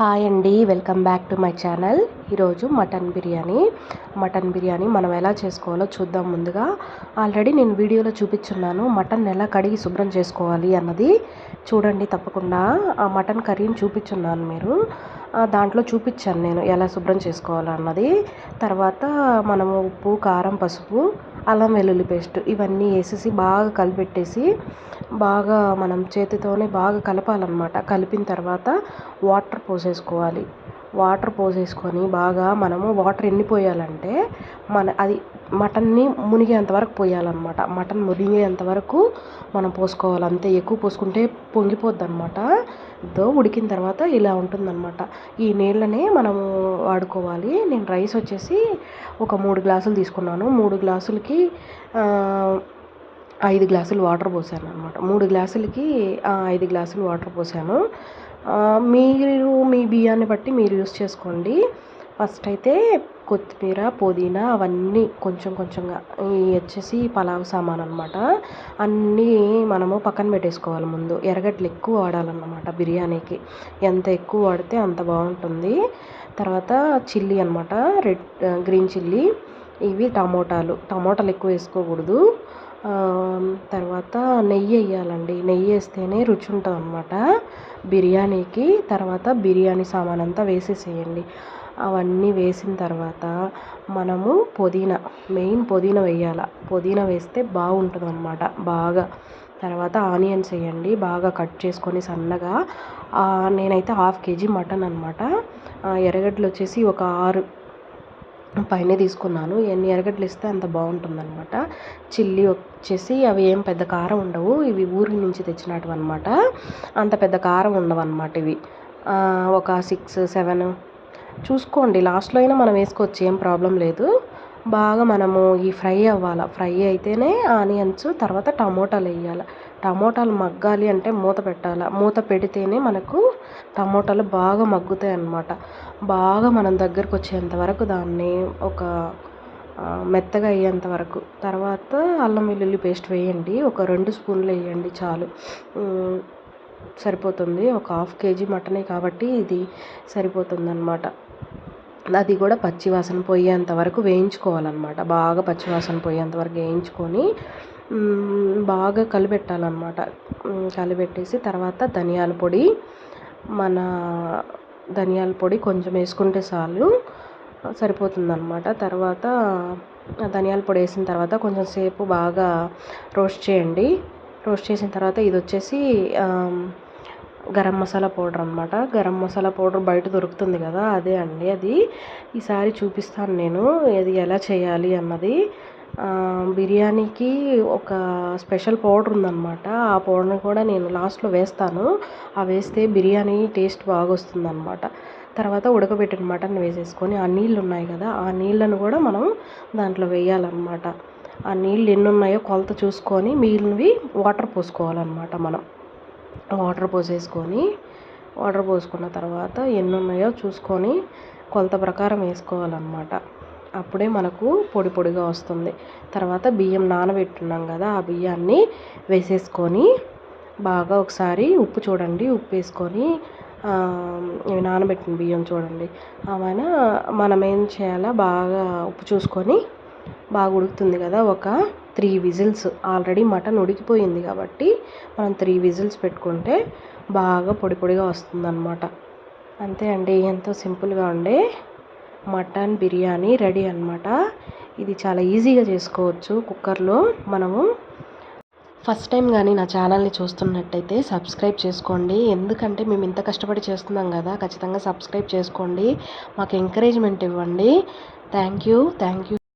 Hi అండి welcome back to my channel. ఈరోజు mutton biryani. Mutton biryani మనం ఎలా చేసుకోవాలో చూద్దాం ముందుగా. ఆల్రెడీ నేను వీడియోలో చూపించున్నాను మటన్ ఎలా కడిగి శుభ్రం చేసుకోవాలి అన్నది. చూడండి తప్పకుండా. ఆ మటన్ కర్రీని చూపించున్నాను మీరు. దాంట్లో చూపించాను నేను ఎలా శుభ్రం చేసుకోవాలన్నది. తర్వాత మనము ఉప్పు కారం పసుపు అల్లం వెల్లుల్లి పేస్ట్ ఇవన్నీ వేసేసి బాగా కలిపెట్టేసి బాగా మనం చేతితోనే బాగా కలపాలన్నమాట. కలిపిన తర్వాత వాటర్ పోసేసుకోవాలి. వాటర్ పోసేసుకొని బాగా మనము వాటర్ ఎన్ని పోయాలంటే మన అది మటన్ని మునిగేంత వరకు పోయాలన్నమాట. మటన్ మునిగేంత వరకు మనం పోసుకోవాలి. అంతే ఎక్కువ పోసుకుంటే పొంగిపోద్ది అనమాట దో ఉడికిన తర్వాత ఇలా ఉంటుందన్నమాట. ఈ నీళ్ళనే మనము వాడుకోవాలి. నేను రైస్ వచ్చేసి ఒక మూడు గ్లాసులు తీసుకున్నాను. మూడు గ్లాసులకి ఐదు గ్లాసులు వాటర్ పోసాను అనమాట మూడు గ్లాసులకి ఐదు గ్లాసులు వాటర్ పోసాను. మీరు మీ బియ్యాన్ని బట్టి మీరు యూస్ చేసుకోండి. ఫస్ట్ అయితే కొత్తిమీర పుదీనా అవన్నీ కొంచెం కొంచెంగా ఈ వచ్చేసి పలావ్ సామాన్ అనమాట అన్నీ మనము పక్కన పెట్టేసుకోవాలి ముందు. ఎర్రగడ్డలు ఎక్కువ వాడాలన్నమాట బిర్యానీకి. ఎంత ఎక్కువ వాడితే అంత బాగుంటుంది. తర్వాత చిల్లీ అనమాట రెడ్ గ్రీన్ చిల్లీ ఇవి టమోటాలు. టమోటాలు ఎక్కువ వేసుకోకూడదు. తర్వాత నెయ్యి వేయాలండి. నెయ్యి వేస్తేనే రుచి ఉంటుంది అనమాట బిర్యానీకి. తర్వాత బిర్యానీ సామాన్ అంతా వేసేసేయండి. అవన్నీ వేసిన తర్వాత మనము పుదీనా మెయిన్ పుదీనా వేయాలి. పుదీనా వేస్తే బాగుంటుంది అనమాట బాగా. తర్వాత ఆనియన్స్ వేయండి బాగా కట్ చేసుకొని సన్నగా. నేనైతే హాఫ్ కేజీ మటన్ అనమాట ఎర్రగడ్డలు వచ్చేసి ఒక ఆరు పైన తీసుకున్నాను. ఎన్ని ఎర్రగడ్డలు ఇస్తే అంత బాగుంటుందన్నమాట. చిల్లీ వచ్చేసి అవి ఏం పెద్ద కారం ఉండవు ఇవి ఊరి నుంచి తెచ్చినట్టు అనమాట అంత పెద్ద కారం ఉండవు అనమాట ఇవి ఒక సిక్స్ సెవెన్ చూసుకోండి లాస్ట్లో అయినా మనం వేసుకోవచ్చు ఏం ప్రాబ్లం లేదు. బాగా మనము ఈ ఫ్రై అవ్వాలి? ఫ్రై అయితేనే ఆనియన్స్ తర్వాత టమోటాలు వేయాలి? టమోటాలు మగ్గాలి అంటే మూత పెట్టాలి? మూత పెడితేనే మనకు టమోటాలు బాగా మగ్గుతాయి అన్నమాట. బాగా మనం దగ్గరకు వచ్చేంత వరకు దాన్ని ఒక మెత్తగా అయ్యేంత వరకు. తర్వాత అల్లం వెల్లుల్లి పేస్ట్ వేయండి. ఒక రెండు స్పూన్లు వేయండి చాలు. సరిపోతుంది. ఒక హాఫ్ కేజీ మటనే కాబట్టి ఇది సరిపోతుంది అనమాట అది కూడా పచ్చివాసన పోయేంత వరకు వేయించుకోవాలన్నమాట. బాగా పచ్చివాసన పోయేంత వరకు వేయించుకొని బాగా కలిపెట్టాలన్నమాట కలిపెట్టేసి తర్వాత ధనియాల పొడి మన ధనియాల పొడి కొంచెం వేసుకుంటే చాలు సరిపోతుందన్నమాట. తర్వాత ధనియాల పొడి వేసిన తర్వాత కొంచెం సేపు బాగా రోస్ట్ చేయండి. రోస్ట్ చేసిన తర్వాత ఇది వచ్చేసి గరం మసాలా పౌడర్ అనమాట గరం మసాలా పౌడర్ బయట దొరుకుతుంది కదా అదే అండి అది. ఈసారి చూపిస్తాను నేను అది ఎలా చేయాలి అన్నది. బిర్యానీకి ఒక స్పెషల్ పౌడర్ ఉందన్నమాట. ఆ పౌడర్ని కూడా నేను లాస్ట్లో వేస్తాను. ఆ వేస్తే బిర్యానీ టేస్ట్ బాగా వస్తుందన్నమాట తర్వాత ఉడకబెట్టిన మటన్ వేసేసుకొని ఆ నీళ్ళు ఉన్నాయి కదా ఆ నీళ్ళను కూడా మనం దాంట్లో వేయాలన్నమాట. ఆ నీళ్ళు ఎన్ని ఉన్నాయో కొలత చూసుకొని మిగిలినవి వాటర్ పోసుకోవాలన్నమాట మనం. వాటర్ పోసేసుకొని వాటర్ పోసుకున్న తర్వాత ఎన్ని ఉన్నాయో చూసుకొని కొలత ప్రకారం వేసుకోవాలన్నమాట. అప్పుడే మనకు పొడి పొడిగా వస్తుంది. తర్వాత బియ్యం నానబెట్టున్నాం కదా ఆ బియ్యాన్ని వేసేసుకొని బాగా ఒకసారి ఉప్పు చూడండి ఉప్పు వేసుకొని ఇవి నానబెట్టిన బియ్యం చూడండి. అవైనా మనం ఏం చేయాలా బాగా ఉప్పు చూసుకొని బాగా ఉడుకుతుంది కదా ఒక త్రీ విజిల్స్ ఆల్రెడీ మటన్ ఉడికిపోయింది కాబట్టి మనం త్రీ విజిల్స్ పెట్టుకుంటే బాగా పొడి పొడిగా వస్తుందన్నమాట. అంతే అండి ఎంతో సింపుల్గా ఉండే మటన్ బిర్యానీ రెడీ అనమాట ఇది చాలా ఈజీగా చేసుకోవచ్చు కుక్కర్లో. మనము ఫస్ట్ టైం కానీ నా ఛానల్ని చూస్తున్నట్టయితే సబ్స్క్రైబ్ చేసుకోండి. ఎందుకంటే మేము ఇంత కష్టపడి చేస్తున్నాం కదా ఖచ్చితంగా సబ్స్క్రైబ్ చేసుకోండి. మాకు ఎంకరేజ్మెంట్ ఇవ్వండి. Thank you thank you.